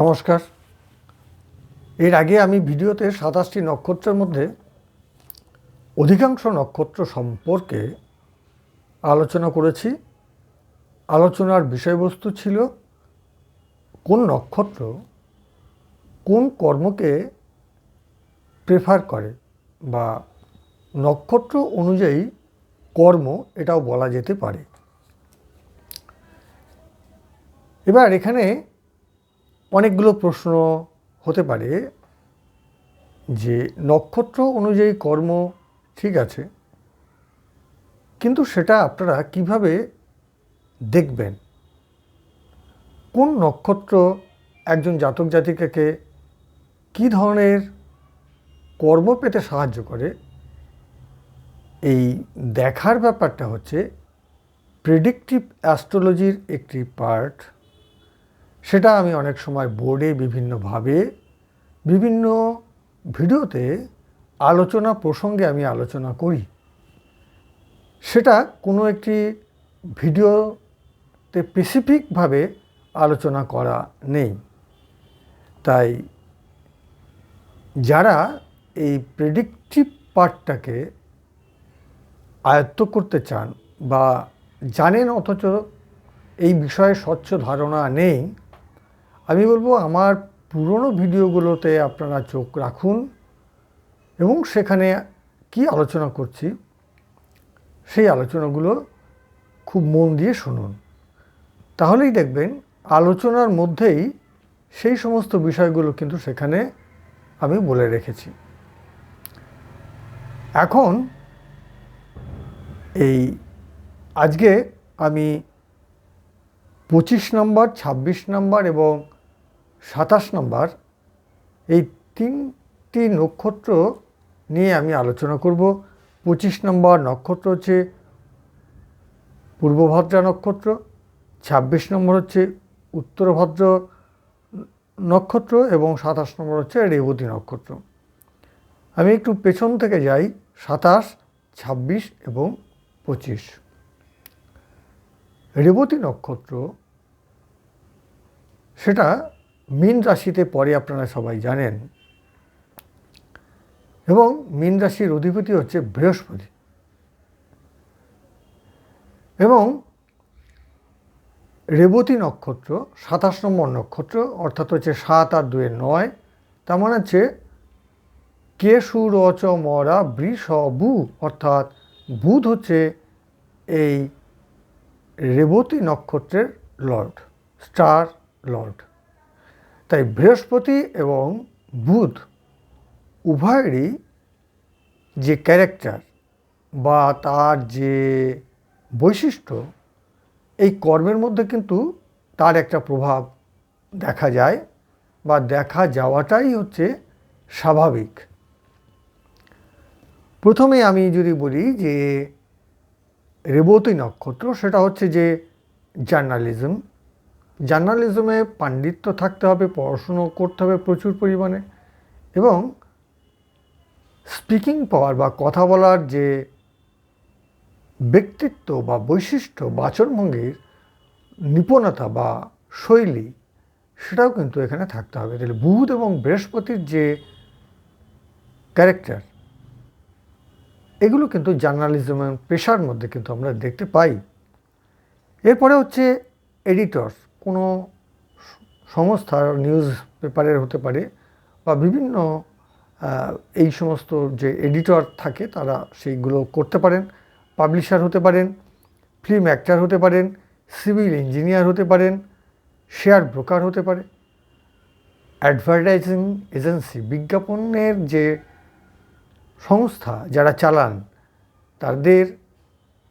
নমস্কার। এর আগে আমি ভিডিওতে সাতাশটি নক্ষত্রের মধ্যে অধিকাংশ নক্ষত্র সম্পর্কে আলোচনা করেছি। আলোচনার বিষয়বস্তু ছিল কোন নক্ষত্র কোন কর্মকে প্রেফার করে বা নক্ষত্র অনুযায়ী কর্ম এটাও বলা যেতে পারে। এবার এখানে অনেকগুলো প্রশ্ন হতে পারে যে নক্ষত্র অনুযায়ী কর্ম ঠিক আছে, কিন্তু সেটা আপনারা কীভাবে দেখবেন? কোন নক্ষত্র একজন জাতক জাতিকাকে কী ধরনের কর্ম পেতে সাহায্য করে? এই দেখার ব্যাপারটা হচ্ছে প্রেডিকটিভ অ্যাস্ট্রোলজির একটি পার্ট সেটা আমি অনেক সময় বোর্ডে বিভিন্নভাবে, বিভিন্ন ভিডিওতে আলোচনা প্রসঙ্গে আমি আলোচনা করি। সেটা কোনো একটি ভিডিওতে স্পেসিফিকভাবে আলোচনা করা নেই। তাই যারা এই প্রেডিকটিভ পার্টটাকে আয়ত্ত করতে চান বা জানেন অথচ এই বিষয়ে স্বচ্ছ ধারণা নেই আমি বলব আমার পুরনো ভিডিওগুলোতে আপনারা চোখ রাখুন এবং সেখানে কি আলোচনা করছি, সেই আলোচনাগুলো খুব মন দিয়ে শুনুন। তাহলেই দেখবেন আলোচনার মধ্যেই সেই সমস্ত বিষয়গুলো কিন্তু সেখানে আমি বলে রেখেছি। এখন এই আজকে আমি পঁচিশ নম্বর, ছাব্বিশ নম্বর এবং সাতাশ নম্বর, এই তিনটি নক্ষত্র নিয়ে আমি আলোচনা করব। পঁচিশ নম্বর নক্ষত্র হচ্ছে পূর্বভদ্রা নক্ষত্র, ছাব্বিশ নম্বর হচ্ছে উত্তরভদ্র নক্ষত্র এবং সাতাশ নম্বর হচ্ছে রেবতী নক্ষত্র। আমি একটু পেছন থেকে যাই, সাতাশ, ছাব্বিশ এবং পঁচিশ। রেবতী নক্ষত্র, সেটা মীন রাশিতে পড়ে আপনারা সবাই জানেন। এবং মীন রাশির অধিপতি হচ্ছে বৃহস্পতি। এবং রেবতী নক্ষত্র, সাতাশ নম্বর নক্ষত্র, অর্থাৎ হচ্ছে সাত আর দুয়ে নয়, তার মানে হচ্ছে কে সুরচ মরা, বৃষ, বু, অর্থাৎ বুধ হচ্ছে এই রেবতী নক্ষত্রের লর্ড, স্টার লর্ড। তাই বৃহস্পতি এবং বুধ উভয়েরই যে ক্যারেক্টার বা তার যে বৈশিষ্ট্য, এই কর্মের মধ্যে কিন্তু তার একটা প্রভাব দেখা যায় বা দেখা যাওয়াটাই হচ্ছে স্বাভাবিক। প্রথমে আমি যদি বলি যে রেবতী নক্ষত্র, সেটা হচ্ছে যে জার্নালিজম। জার্নালিজমে পাণ্ডিত্য থাকতে হবে, পড়াশুনো করতে হবে প্রচুর পরিমাণে এবং স্পিকিং পাওয়ার বা কথা বলার যে ব্যক্তিত্ব বা বৈশিষ্ট্য, বাচনভঙ্গির নিপুণতা বা শৈলী, সেটাও কিন্তু এখানে থাকতে হবে। তাহলে বুধ এবং বৃহস্পতির যে ক্যারেক্টার এগুলো কিন্তু জার্নালিজমের পেশার মধ্যে কিন্তু আমরা দেখতে পাই। এরপরে হচ্ছে এডিটর্স কোনো সংস্থার নিউজ পেপারের হতে পারে বা বিভিন্ন এই সমস্ত যে এডিটর থাকে তারা সেইগুলো করতে পারেন, পাবলিশার হতে পারেন, ফিল্ম অ্যাক্টার হতে পারেন, সিভিল ইঞ্জিনিয়ার হতে পারেন, শেয়ার ব্রোকার হতে পারে। অ্যাডভার্টাইজিং এজেন্সি, বিজ্ঞাপনের যে সংস্থা যারা চালান, তাদের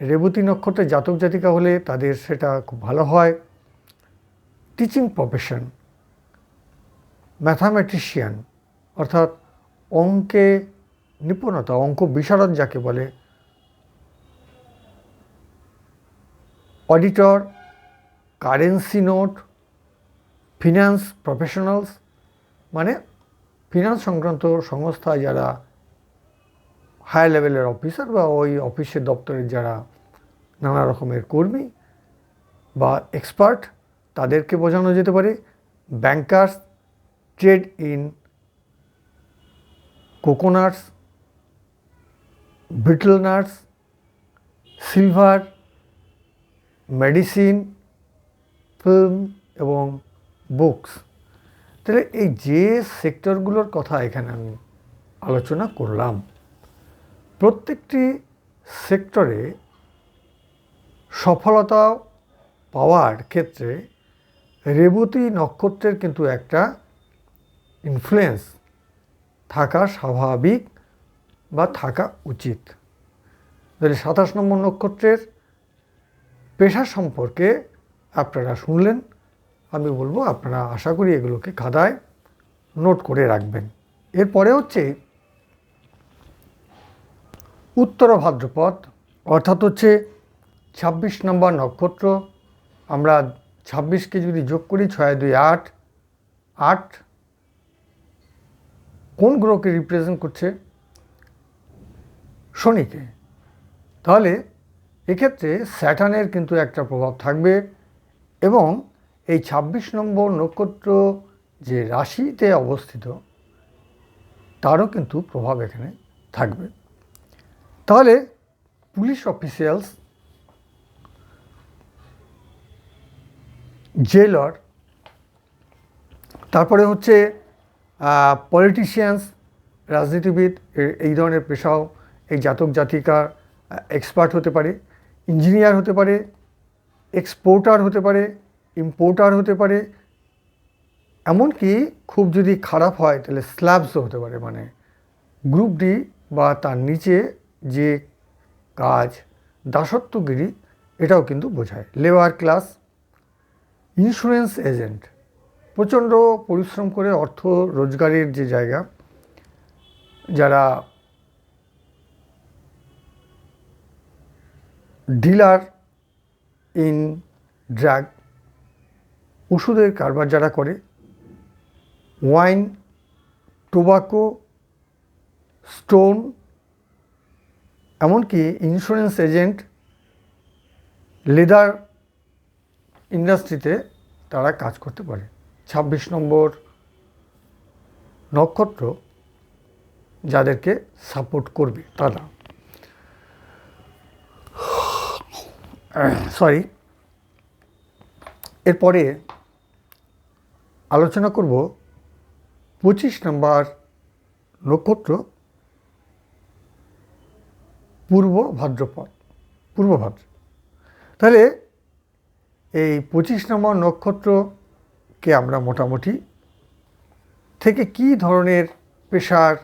রেবতী নক্ষত্রের জাতক জাতিকা হলে তাদের সেটা খুব ভালো হয়। টিচিং প্রফেশন ম্যাথামেটিশিয়ান অর্থাৎ অঙ্কে নিপুণতা, অঙ্ক বিশারদ যাকে বলে auditor currency note finance professionals মানে ফিনান্স সংক্রান্ত সংস্থা যারা হায়ার লেভেলের অফিসার বা ওই অফিসের দপ্তরের যারা নানা রকমের কর্মী বা এক্সপার্ট তাদেরকে বোঝানো যেতে পারে bankers trade in coconuts betel nuts silver medicine film এবং বুকস তাহলে এই যে সেক্টরগুলোর কথা এখানে আমি আলোচনা করলাম, প্রত্যেকটি সেক্টরে সফলতা পাওয়ার ক্ষেত্রে রেবতী নক্ষত্রের কিন্তু একটা ইনফ্লুয়েন্স থাকা স্বাভাবিক বা থাকা উচিত। তাহলে সাতাশ নম্বর নক্ষত্রের পেশা সম্পর্কে আপনারা শুনলেন, আমি বলব আপনারা আশা করি এগুলোকে খাতায় নোট করে রাখবেন। এরপরে হচ্ছে উত্তর ভাদ্রপদ, অর্থাৎ হচ্ছে ছাব্বিশ নম্বর নক্ষত্র, আমরা ছাব্বিশকে যদি যোগ করি ছয়, দুই, আট আট, কোন গ্রহকে রিপ্রেজেন্ট করছে? শনিকে। তাহলে এক্ষেত্রে স্যাটানের কিন্তু একটা প্রভাব থাকবে এবং এই ২৬ নম্বর নক্ষত্র যে রাশিতে অবস্থিত, তারও কিন্তু প্রভাব এখানে থাকবে। তাহলে পুলিশ অফিসিয়ালস জেলর, তারপরে হচ্ছে পলিটিশিয়ানস রাজনীতিবিদ এই ধরনের পেশাও এই জাতক জাতিকার এক্সপার্ট হতে পারে ইঞ্জিনিয়ার হতে পারে এক্সপোর্টার হতে পারে ইম্পোর্টার হতে পারে, এমনকি খুব যদি খারাপ হয়, তাহলে স্ল্যাবসও হতে পারে মানে গ্রুপ ডি বা তার নিচে যে কাজ, দাসত্বগিরি, এটাও কিন্তু বোঝায়। Labour class insurance agent. প্রচণ্ড পরিশ্রম করে অর্থ রোজগারের যে জায়গা, যারা ডিলার ইন ড্রাগ, ওষুধের কারবার যারা করে, ওয়াইন, টোবাকো, স্টোন, এমনকি ইন্স্যুরেন্স এজেন্ট, লেদার ইন্ডাস্ট্রিতে তারা কাজ করতে পারে। ছাব্বিশ নম্বর নক্ষত্র যাদেরকে সাপোর্ট করবে, তারা। সরি। এরপরে আলোচনা করব পঁচিশ নম্বর নক্ষত্র পূর্ব ভাদ্রপদ, পূর্ব ভাদ্র। তাহলে এই পঁচিশ নম্বর নক্ষত্রকে আমরা মোটামুটি থেকে কি ধরনের পেশার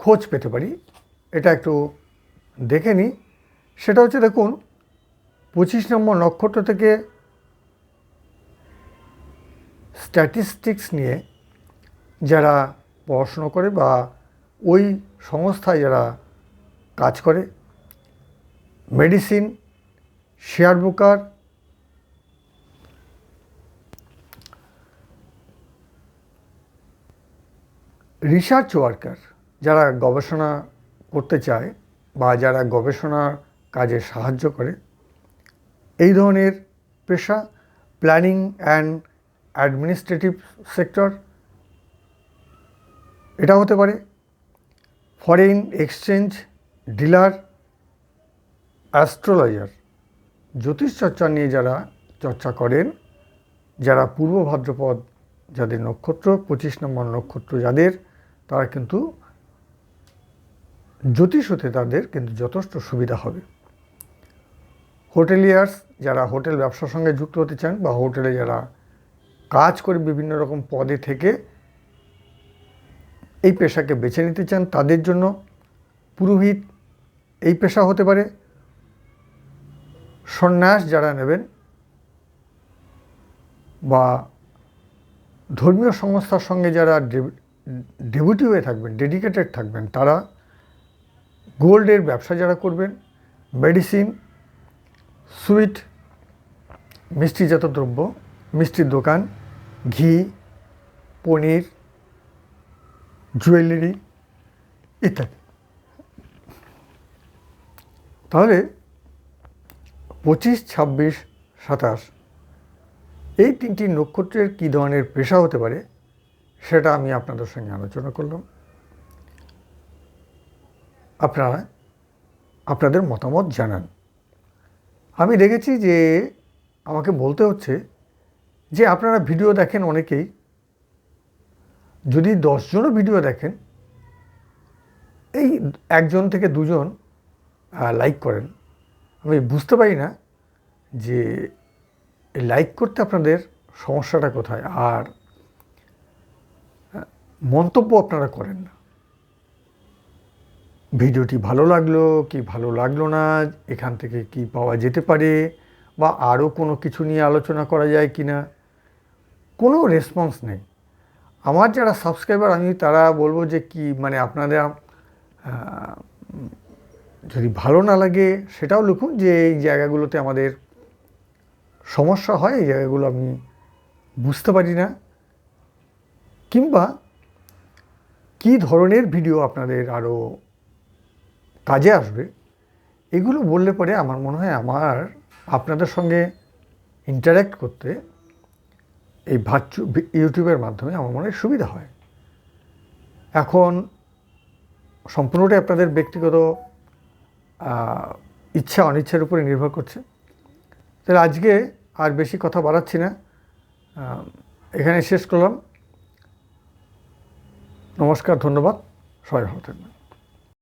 খোঁজ পেতে পারি, এটা একটু দেখে নিই। সেটা হচ্ছে দেখুন, পঁচিশ নম্বর নক্ষত্র থেকে স্ট্যাটিস্টিক্স নিয়ে যারা পড়াশুনো করে বা ওই সংস্থায় যারা কাজ করে medicine share broker research worker যারা গবেষণা করতে চায় বা যারা গবেষণার কাজে সাহায্য করে, এই ধরনের পেশা প্ল্যানিং অ্যান্ড অ্যাডমিনিস্ট্রেটিভ সেক্টর এটা হতে পারে ফরেন এক্সচেঞ্জ ডিলার অ্যাস্ট্রোলজার জ্যোতিষ চর্চা নিয়ে যারা চর্চা করেন, যারা পূর্ব ভাদ্রপদ যাদের নক্ষত্র, পঁচিশ নম্বর নক্ষত্র যাদের তারা কিন্তু জ্যোতিষ হতে তাদের কিন্তু যথেষ্ট সুবিধা হবে। হোটেলিয়ার্স যারা হোটেল ব্যবসার সঙ্গে যুক্ত হতে চান বা হোটেলে যারা কাজ করে বিভিন্ন রকম পদে থেকে এই পেশাকে বেছে নিতে চান, তাদের জন্য পুরোহিত এই পেশা হতে পারে। সন্ন্যাস যারা নেবেন বা ধর্মীয় সংস্থার সঙ্গে যারা ডেবিউটি হয়ে থাকবেন ডেডিকেটেড থাকবেন। তারা গোল্ডের ব্যবসা যারা করবেন মেডিসিন সুইট মিষ্টিজাত দ্রব্য মিষ্টির দোকান, ঘি, পনির জুয়েলারি ইত্যাদি। তাহলে পঁচিশ, ছাব্বিশ, সাতাশ, এই তিনটি নক্ষত্রের কী ধরনের পেশা হতে পারে? সেটা আমি আপনাদের সঙ্গে আলোচনা করলাম। আপনারা আপনাদের মতামত জানান। আমি দেখেছি যে আমাকে বলতে হচ্ছে যে আপনারা ভিডিও দেখেন অনেকেই। যদি দশজনও ভিডিও দেখেন, এই একজন থেকে দুজন লাইক করেন। আমি বুঝতে পারি না যে লাইক করতে আপনাদের সমস্যাটা কোথায়। আর মন্তব্য আপনারা করেন না। ভিডিওটি ভালো লাগল কি ভালো লাগল না, এখান থেকে কি পাওয়া যেতে পারে বা আরও কোনো কিছু নিয়ে আলোচনা করা যায় কি না, কোনো রেসপন্স নেই। আমার যারা সাবস্ক্রাইবার আমি তারা বলব যে কি মানে আপনারা যদি ভালো না লাগে সেটাও লিখুন যে এই জায়গাগুলোতে আমাদের সমস্যা হয়, এই জায়গাগুলো আমি বুঝতে পারি না। কিংবা কী ধরনের ভিডিও আপনাদের আরও কাজে আসবে, এগুলো বললে পরে আমার মনে হয় আমার আপনাদের সঙ্গে ইন্টারাক্ট করতে এই ভার্চু ইউটিউবের মাধ্যমে আমার মনে হয় সুবিধা হয়। এখন সম্পূর্ণটাই আপনাদের ব্যক্তিগত ইচ্ছা অনিচ্ছার উপরে নির্ভর করছে। তাহলে আজকে আর বেশি কথা বাড়াচ্ছি না। এখানে শেষ করলাম। নমস্কার ধন্যবাদ। সবাই ভালো থাকবেন।